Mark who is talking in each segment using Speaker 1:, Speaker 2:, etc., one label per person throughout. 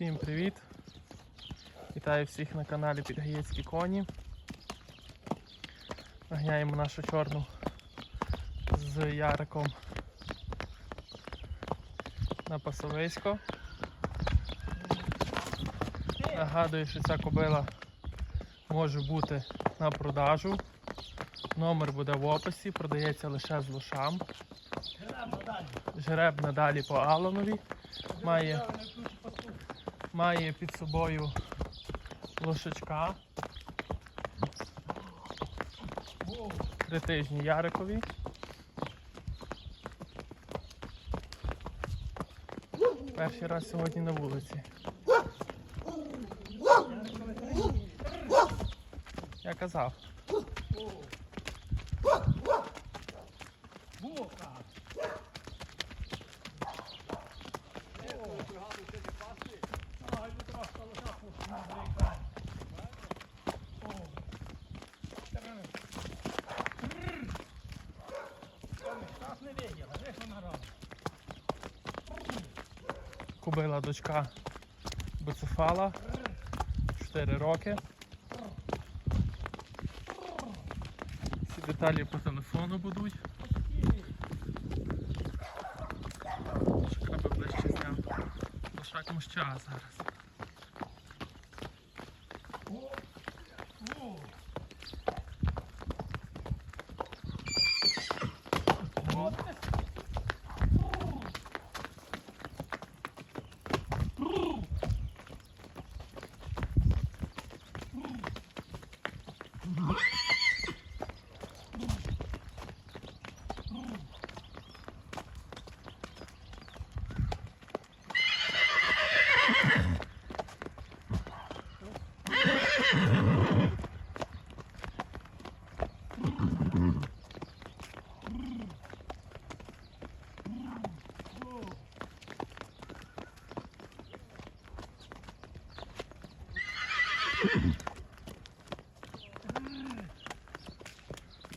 Speaker 1: Всім привіт! Вітаю всіх на каналі Підгаєцькі коні. Наганяємо нашу чорну з Яриком на пасовисько. Нагадую, що ця кобила може бути на продажу. Номер буде в описі, продається лише з лошам. Жереб надалі по Аланові. Має має під собою лошачка. Три тижні Ярикові. Перший раз сьогодні на вулиці. Я казав. Кубила дочка Буцефала. 4 роки. Всі деталі по телефону будуть. Би ближче зняв. Лошак муща зараз. Come on.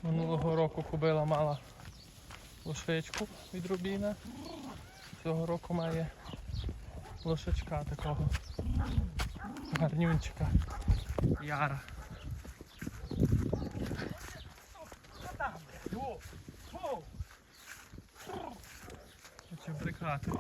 Speaker 1: Минулого року кубила мала лошичку від Рубіна. Цього року має лошачка такого гарнюнчика. Яра. Хоче брикати.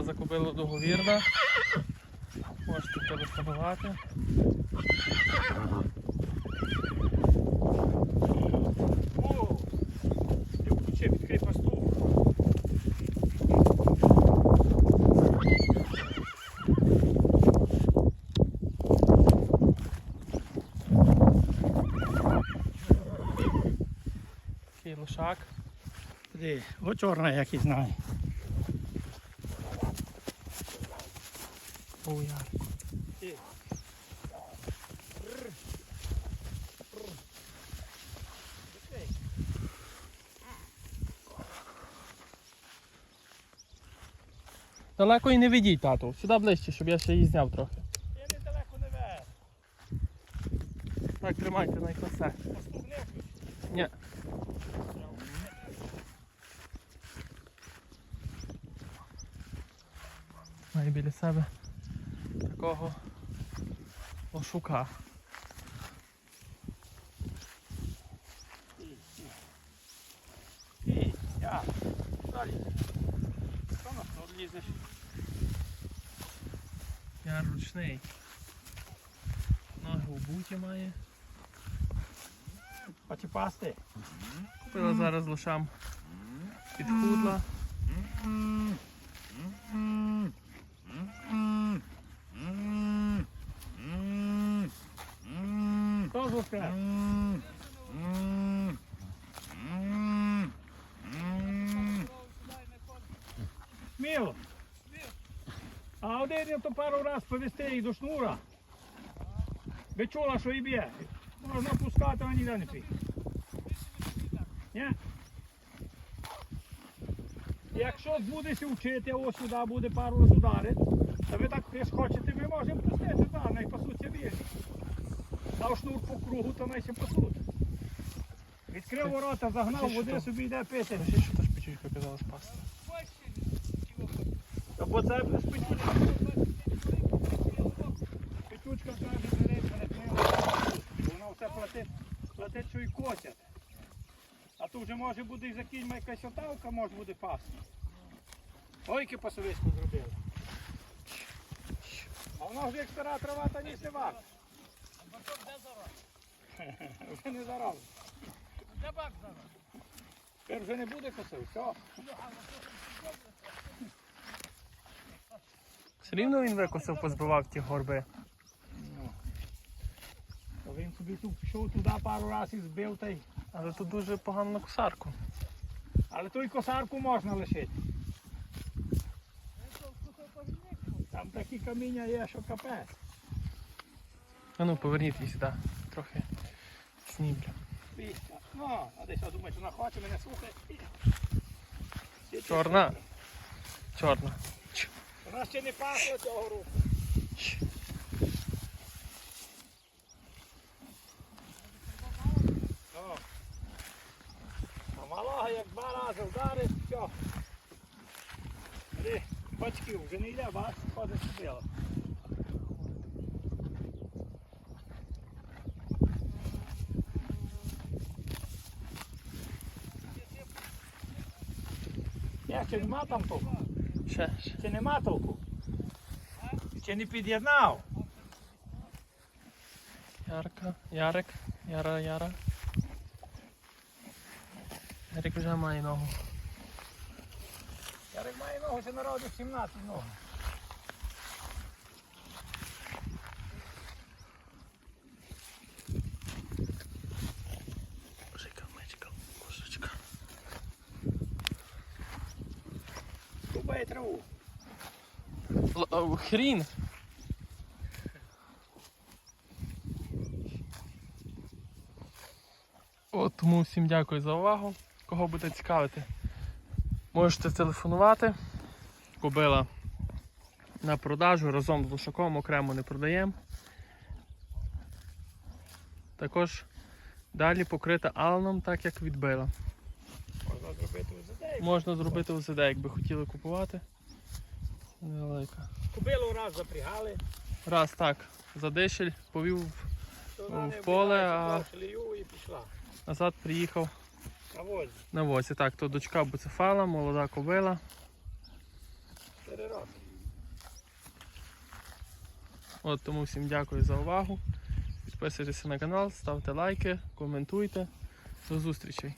Speaker 1: Ціна за кобилу договірна. Можете телефонувати. Такий лошак.
Speaker 2: О чорна, як і знаю.
Speaker 1: О, яр. Далеко і не ведіть, тату. Сюди ближче, щоб я ще її зняв трохи.
Speaker 2: Я недалеко не вез.
Speaker 1: Так, тримайте.
Speaker 2: Пастух.
Speaker 1: Ні. Має біля себе такого лошука.
Speaker 2: Ей, я. Далі. Що на що лізеш?
Speaker 1: Я ручний. Ноги у буті має.
Speaker 2: Почіпасти.
Speaker 1: Купила зараз лошам підхудла.
Speaker 2: Звука? Сміло. А один я то пару раз повести їх до шнура. Ви чула, що і б'є. Можна пускати, а ніде не пій. Якщо будете вчити, ось сюди буде пару раз ударить, то ви так теж хочете, ми можемо пустити, так, най пасуться вільні. Дав шнур кругу, то най ще. Відкрив ворота, загнав, води собі йде пити.
Speaker 1: Скажи, що та шпичучка казала спасти.
Speaker 2: Та бо це спитючка. Спитючка каже, бери, перекрила. Вона все платить, платить, що й котять. А тут вже може буде і за кіньма якась отавка, може буде пасти. Ой, яке пасовисько зробили. А воно ж як стара трава, та ні не варто. Вже не зараз. Тепер вже не буде косив, все.
Speaker 1: Все рівно він викосив, позбивав ті горби.
Speaker 2: Ну. Він собі тут пішов туди пару разів і збив та й.
Speaker 1: Але тут дуже погано на косарку.
Speaker 2: Але ту й косарку можна лишити. Там такі каміння є, що капець.
Speaker 1: А ну поверніть її сюди. Трохи
Speaker 2: Піська. Ну, а десь я думаю, що вона хоче мене слухає.
Speaker 1: Чорна. Чорна.
Speaker 2: Вона ще не пахла цього року. А малого як два рази вдарить, все. Бачків вже не йде, бач, ходить сюди. Як чи нема там толку?
Speaker 1: Ще, ще.
Speaker 2: Чи нема толку? Чи не під'єднав?
Speaker 1: Ярка, Ярик, Яра, Яра. Ярик вже має ногу.
Speaker 2: Ярик має ногу, ще народив 17 ног. Купає траву.
Speaker 1: Хрін. От, тому всім дякую за увагу. Кого буде цікавити, можете телефонувати. Кобила на продажу разом з лошаком окремо не продаємо. Також далі покрита аланом, так як відбила.
Speaker 2: Можна зробити УЗД.
Speaker 1: Можна зробити ОЗД, якби хотіли купувати. Невелика.
Speaker 2: Кубилу раз запрягали.
Speaker 1: Раз так, задишель, повів
Speaker 2: то
Speaker 1: В поле, а-
Speaker 2: і пішла.
Speaker 1: назад, приїхав
Speaker 2: На возі.
Speaker 1: на возі. Так, то дочка буцефала, молода кобила.
Speaker 2: Чотири роки.
Speaker 1: От тому всім дякую за увагу. Підписуйтеся на канал, ставте лайки, коментуйте. До зустрічей.